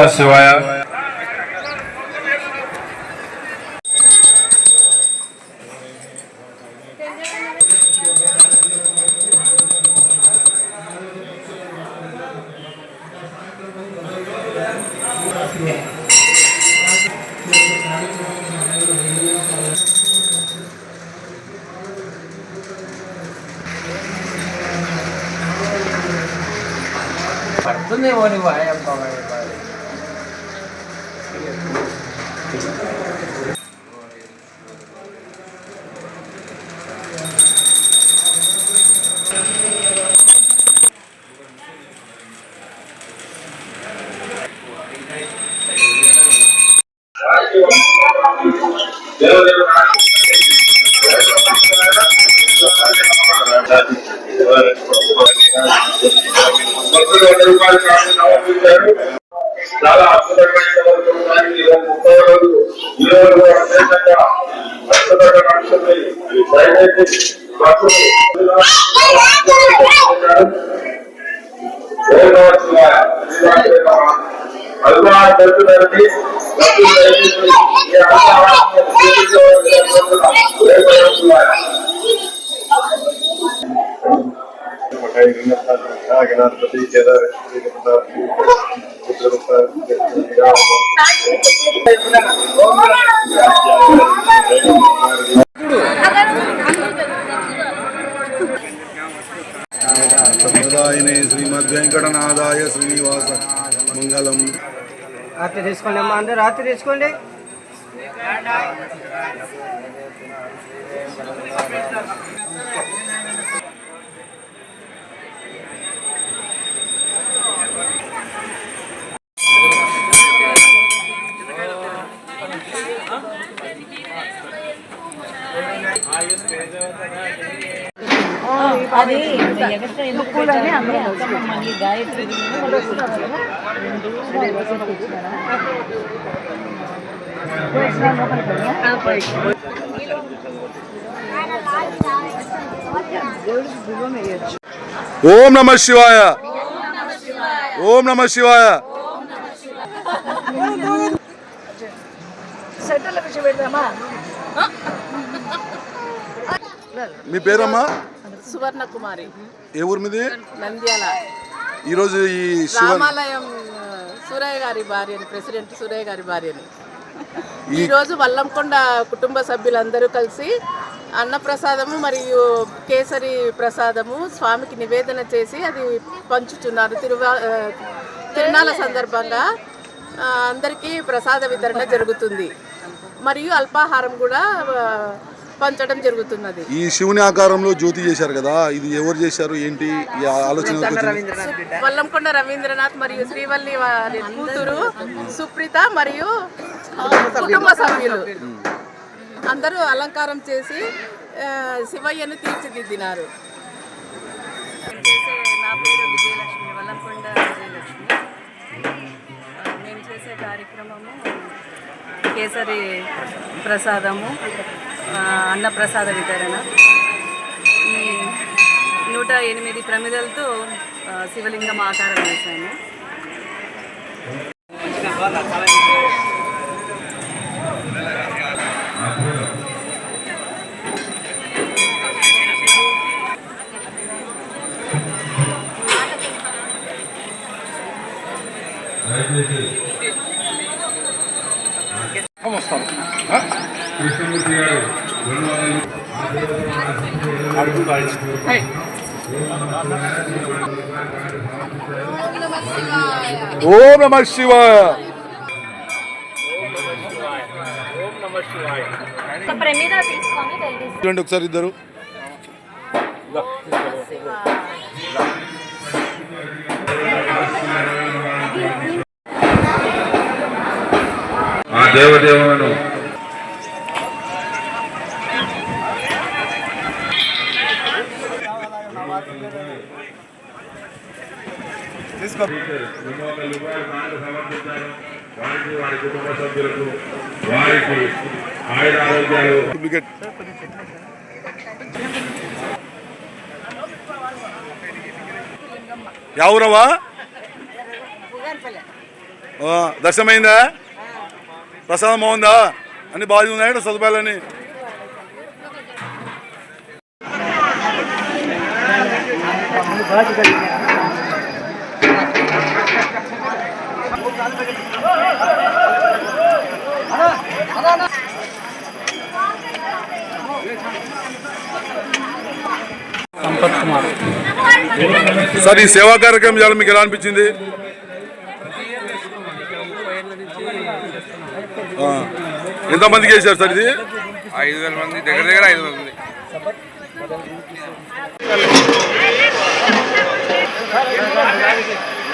ఓం నమ శివాయ పడుతుంది ఓని చాలా అద్భుతమైన ముప్పై రోజు ఈ రోజు అత్యంతంగా కష్టపడ్డ మనుషుల్ని దయచేసి భక్తులు ఓం నమః శివాయ. శ్రీరామ నమః. హనుమాన్ భక్తులందరికీ రాత్రి తీసుకోండి అమ్మా అందరూ రాత్రి తీసుకోండి. అది మళ్ళీ గాయత్రి ఓం నమ శివాయ. ఓం నమ శివాయ. మీ పేరమ్మా? సువర్ణ కుమారి ఏ ఊరి మీది? నంద్యాల. ఈరోజు ఈ రామాలయం సూరయ్య గారి భార్యని ప్రెసిడెంట్ సూరయ్య గారి భార్యని. ఈ రోజు వల్లంకొండ కుటుంబ సభ్యులందరూ కలిసి అన్నప్రసాదము మరియు కేసరి ప్రసాదము స్వామికి నివేదన చేసి అది పంచుతున్నారు తిరువా ఆ, తిరునాళ్ళ సందర్భంగా అందరికీ ప్రసాద వితరణ జరుగుతుంది. మరియు అల్పాహారం కూడా పంచడం జరుగుతున్నది. ఈ శివుని ఆకారంలో జ్యోతి చేశారు కదా ఇది ఎవరు చేశారు ఏంటి ఈ ఆలోచన? వల్లంకొండ రవీంద్రనాథ్ మరియు శ్రీవల్లి వారి కూతురు సుప్రీత మరియు కుటుంబ సభ్యులు. అందరూ అలంకారం చేసి శివయ్యను తీర్చిదిద్దినారు. చేసే నా పేరు విజయలక్ష్మి వల్లంకొండ విజయలక్ష్మి. ఆ, మేము చేసే కార్యక్రమము కేసరి ప్రసాదము. అన్నప్రసాద వితరణ ఈ నూట ఎనిమిది ప్రమిదలతో శివలింగం ఆకారం వేశాను you. ఓం నమ శివాయ. చూడండి ఒకసారి ఇద్దరు. ఆ దేవదేవులను వారికి వారి కుటుంబ సభ్యులకు వారికి ఆయుర ఆరోగ్యాలు డూప్లికేట్ ఎవరవా దర్శనమైందా ప్రసాదం బాగుందా అన్ని బాగా సార్ ఈ సేవా కార్యక్రమం చేయాలి మీకు ఎలా అనిపించింది? ఎంతమందికి వేశారు సార్ ఇది? ఐదు వేల మంది దగ్గర దగ్గర ఐదు వేల మంది.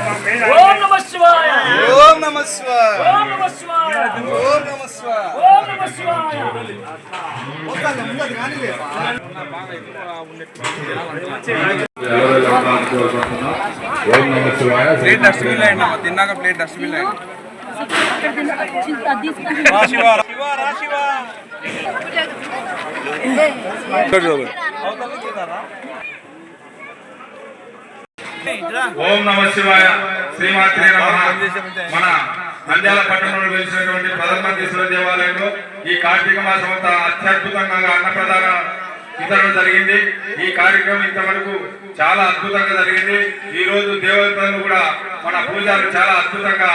శివాయ ఓం నమ శివాయ. ఓం నమ శివాయ. ఓం నమ శివాయ. ఓం నమ శివాయ. ఓం నమ శివాయ. Plate dustbin. తిన్నాక ప్లేట్ డస్ట్బిన్ ఓం నమ శివాయ. శ్రీమాత్రే నమః. మన నంద్యాల పట్టణంలో వెలిసినటువంటి ప్రధానమంత్రి దేవాలయంలో ఈ కార్తీక మాసం అంతా అత్యద్భుతంగా అన్నప్రదాన వితరణ జరిగింది. ఈ కార్యక్రమం ఇంతవరకు చాలా అద్భుతంగా జరిగింది. ఈ రోజు దేవతలను కూడా మన పూజారు చాలా అద్భుతంగా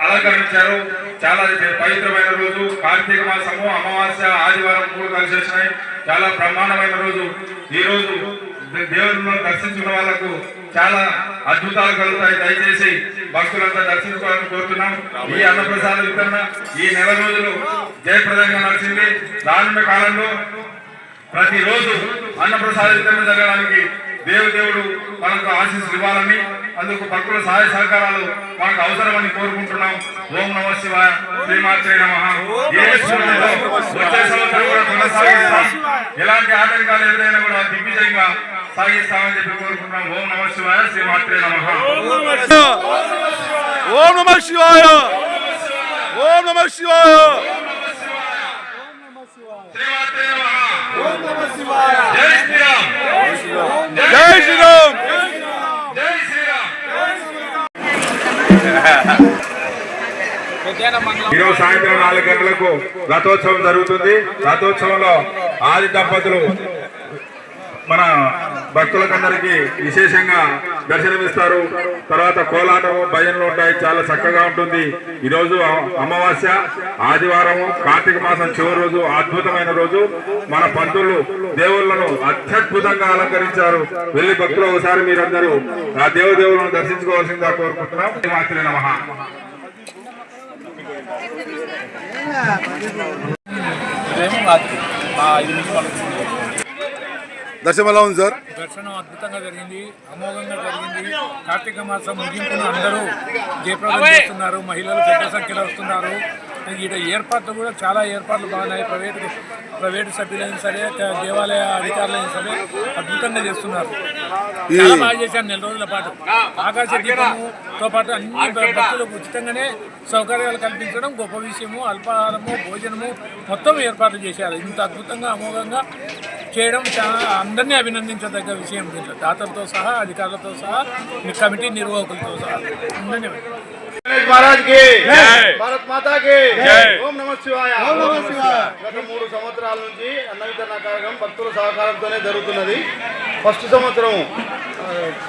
అలంకరించారు. చాలా పవిత్రమైన రోజు. కార్తీక మాసము అమావాస్య ఆదివారం కూడా కలిసి వచ్చినాయి. చాలా బ్రహ్మాండమైన రోజు. ఈ రోజు దేవుని దర్శించుకున్న వాళ్ళకు చాలా అద్భుతాలు కలుగుతాయి. దయచేసి భక్తులంతా దర్శించుకోవాలని కోరుతున్నాం. ఈ అన్నప్రసాద వితరణ ఈ నెల రోజులు జయప్రదంగా నడిచింది. రానున్న కాలంలో ప్రతిరోజు అన్నప్రసాద వితరణ జరగడానికి దేవదేవుడు మనకు ఆశీస్సులు ఇవ్వాలని అందుకు భక్తుల సహాయ సహకారాలు మనకు అవసరమని కోరుకుంటున్నాం. ఓం నమ శివ శ్రీమాత్రే నమ. వచ్చే సంవత్సరం కూడా కొనసాగిస్తాం. ఎలాంటి ఆటంకాలు ఎదురైనా కూడా దిగ్విజయంగా సాగిస్తామని చెప్పి కోరుకుంటున్నాం. ఓం నమ శివాయ శ్రీమాత్రే నమః. ఓం నమ శివాయ. ఓం నమ శివాయ. శ్రీమాత్రే నమః జై శ్రీరామ్. జై శ్రీరామ్. జై శ్రీరామ్. ఈరోజు సాయంత్రం నాలుగు గంటలకు రథోత్సవం జరుగుతుంది. రథోత్సవంలో ఆది దంపతులు మన భక్తులకందరికీ విశేషంగా దర్శనమిస్తారు. తర్వాత కోలాటము భజనలు ఉంటాయి. చాలా చక్కగా ఉంటుంది. ఈరోజు అమావాస్య ఆదివారము కార్తీక మాసం చివరి రోజు అద్భుతమైన రోజు. మన పంతులు దేవుళ్ళను అత్యద్భుతంగా అలంకరించారు. వెళ్ళి భక్తులు ఒకసారి మీరందరూ ఆ దేవదేవులను దర్శించుకోవాల్సిందిగా కోరుకుంటున్నాం. మాత్రమే దర్శనం ఎలా ఉంది సార్? దర్శనం అద్భుతంగా జరిగింది అమోఘంగా జరిగింది. కార్తీక మాసం ముగింపును అందరూ జయప్రదం చేస్తున్నారు మహిళలు పెద్ద సంఖ్యలో వస్తున్నారు. ఇక్కడ ఏర్పాట్లు కూడా చాలా ఏర్పాట్లు బాగున్నాయి. ప్రైవేట్ ప్రైవేట్ సభ్యులైనా సరే దేవాలయ అధికారులైనా సరే అద్భుతంగా చేస్తున్నారు. చాలా బాగా చేశారు నెల రోజుల పాటు. ఆకాశ దీపముతో పాటు అన్ని భక్తులకు ఉచితంగానే సౌకర్యాలు కల్పించడం గొప్ప విషయము. అల్పాహారము భోజనము మొత్తం ఏర్పాట్లు చేశారు. ఇంత అద్భుతంగా అమోఘంగా చేయడం చాలా అందరినీ అభినందించదగ్గ విషయం దీంట్లో. దాతలతో సహా అధికారులతో సహా కమిటీ నిర్వాహకులతో సహా. అందరినీ గణేష్ మహారాజ్కి భారత్ మాతా కి ఓం నమ శివాయ. ఓం నమ శివాయ. గత మూడు సంవత్సరాల నుంచి అన్న వితరణ కార్యక్రమం భక్తుల సహకారంతోనే జరుగుతున్నది. ఫస్ట్ సంవత్సరం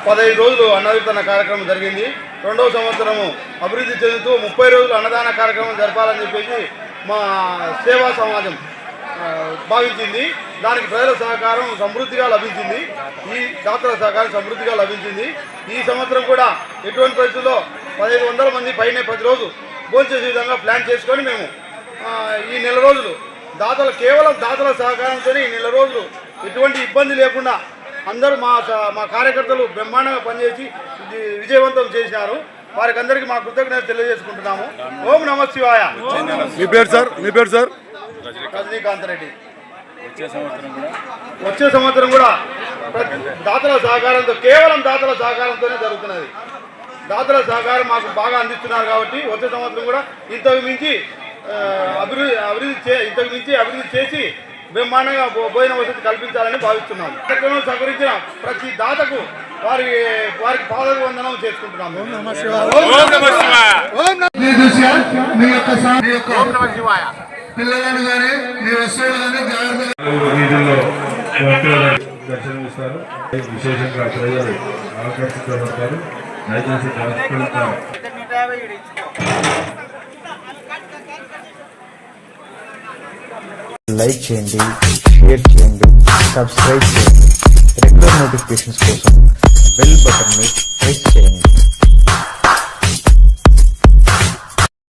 పదహైదు రోజులు అన్న వితరణ కార్యక్రమం జరిగింది. రెండవ సంవత్సరము అభివృద్ధి చెందుతూ ముప్పై రోజులు అన్నదాన కార్యక్రమం జరపాలని చెప్పేసి మా సేవా సమాజం భావించింది. దానికి ప్రజల సహకారం సమృద్ధిగా లభించింది. ఈ దాతల సహకారం సమృద్ధిగా లభించింది. ఈ సంవత్సరం కూడా ఎటువంటి పరిస్థితుల్లో పదహైదు వందల మంది పైనే ప్రతిరోజు భోంచేసే విధంగా ప్లాన్ చేసుకొని మేము ఈ నెల రోజులు దాతలు కేవలం దాతల సహకారంతో ఈ నెల రోజులు ఎటువంటి ఇబ్బంది లేకుండా అందరూ మా మా కార్యకర్తలు బ్రహ్మాండంగా పనిచేసి విజయవంతం చేసినారు వారికి అందరికీ మా కృతజ్ఞత తెలియజేసుకుంటున్నాము. ఓం నమ శివాయ. మీ పేరు సార్? మీ పేరు సార్? రజనీకాంత్. రెడ్డి. వచ్చే సంవత్సరం కూడా? ప్రతి దాతల సహకారంతో కేవలం దాతల సహకారంతోనే జరుగుతున్నది. దాతల సహకారం మాకు బాగా అందిస్తున్నారు కాబట్టి వచ్చే సంవత్సరం కూడా ఇంతకు మించి అభివృద్ధి అభివృద్ధి చే ఇంతకు మించి అభివృద్ధి చేసి బ్రహ్మాండంగా భోజన వసతి కల్పించాలని భావిస్తున్నాం. కార్యక్రమం సహకరించిన ప్రతి దాతకు వారి వారికి పాద వందనం చేసుకుంటున్నాము పిల్లలను కానీ మీ వస్తువులు కానీ జాగ్రత్తగా దర్శనమిస్తారు విశేషంగా ప్రజలు ఆకర్షితులవుతారు దయచేసి లైక్ చేయండి షేర్ చేయండి సబ్స్క్రైబ్ చేయండి. రెగ్యులర్ నోటిఫికేషన్స్ కోసం బెల్ బటన్ని ప్రెస్ చేయండి.